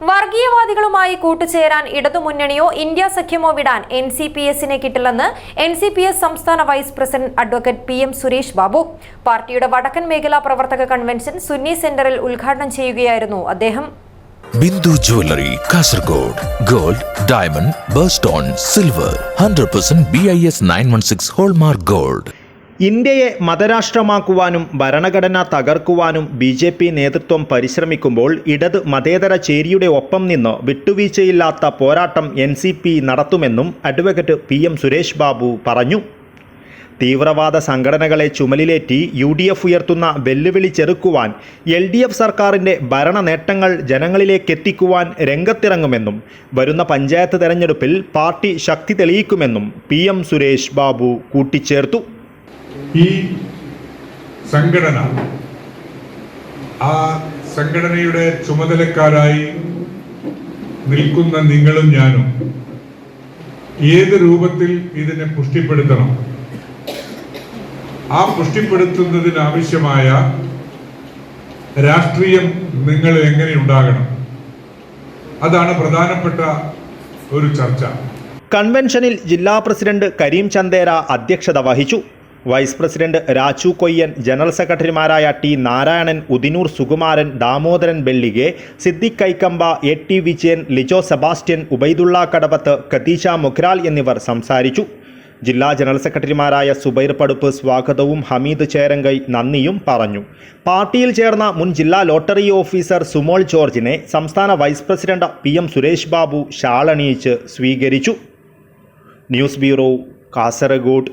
വർഗീയവാദികളുമായി കൂട്ടുചേരാൻ ഇടതുമുന്നണിയോ India സഖ്യമോ വിടാൻ N C P എസിനെ കിട്ടില്ലെന്ന് എൻ സി പി എസ് സംസ്ഥാന vice president advocate P M Suresh Babu. പാർട്ടിയുടെ വടക്കൻ മേഖലാ പ്രവർത്തക കൺവെൻഷൻ സുന്നി സെന്ററിൽ ഉദ്ഘാടനം ചെയ്യുകയായിരുന്നു അദ്ദേഹം. Bindu jewellery Kasaragod gold diamond birthstone silver hundred percent B I S nine one six hallmark gold. ഇന്ത്യയെ മതരാഷ്ട്രമാക്കുവാനും ഭരണഘടന തകർക്കുവാനും ബി ജെ പി നേതൃത്വം പരിശ്രമിക്കുമ്പോൾ ഇടത് മതേതര ചേരിയുടെ ഒപ്പം നിന്ന് വിട്ടുവീഴ്ചയില്ലാത്ത പോരാട്ടം എൻ സി പി നടത്തുമെന്നും advocate P M Suresh Babu പറഞ്ഞു. തീവ്രവാദ സംഘടനകളെ ചുമലിലേറ്റി യു ഡി എഫ് ഉയർത്തുന്ന വെല്ലുവിളി ചെറുക്കുവാൻ എൽ ഡി എഫ് സർക്കാരിന്റെ ഭരണ നേട്ടങ്ങൾ ജനങ്ങളിലേക്കെത്തിക്കുവാൻ രംഗത്തിറങ്ങുമെന്നും വരുന്ന പഞ്ചായത്ത് തെരഞ്ഞെടുപ്പിൽ പാർട്ടി ശക്തി തെളിയിക്കുമെന്നും പി എം സുരേഷ് ബാബു കൂട്ടിച്ചേർത്തു. ഈ സംഘടന ആ സംഘടനയുടെ ചുമതലക്കാരായി നിൽക്കുന്ന നിങ്ങളും ഞാനും ഏത് രൂപത്തിൽ ഇതിനെ പുഷ്ടിപ്പെടുത്തണം? ആ പുഷ്ടിപ്പെടുത്തുന്നതിനാവശ്യമായ രാഷ്ട്രീയം നിങ്ങൾ എങ്ങനെ ഉണ്ടാകണം? അതാണ് പ്രധാനപ്പെട്ട ഒരു ചർച്ച. കൺവെൻഷനിൽ ജില്ലാ പ്രസിഡന്റ് കരീം ചന്ദേര അധ്യക്ഷത വഹിച്ചു. Vice president Raju Koyyan general സെക്രട്ടറിമാരായ T Narayanan Udinur Sukumaran Damodaran Bellike Siddique Kaikamba A T Vijayan Lijo Sebastian Ubaidulla Kadavath Khadija Mukhral എന്നിവർ സംസാരിച്ചു. ജില്ലാ ജനറൽ സെക്രട്ടറിമാരായ സുബൈർ പടുപ്പ് സ്വാഗതവും ഹമീദ് ചേരങ്കൈ നന്ദിയും പറഞ്ഞു. പാർട്ടിയിൽ ചേർന്ന മുൻ ജില്ലാ ലോട്ടറി ഓഫീസർ സുമോൾ ജോർജിനെ സംസ്ഥാന vice president P M Suresh Babu ഷാളണിയിച്ച് സ്വീകരിച്ചു. News bureau Kasaragod.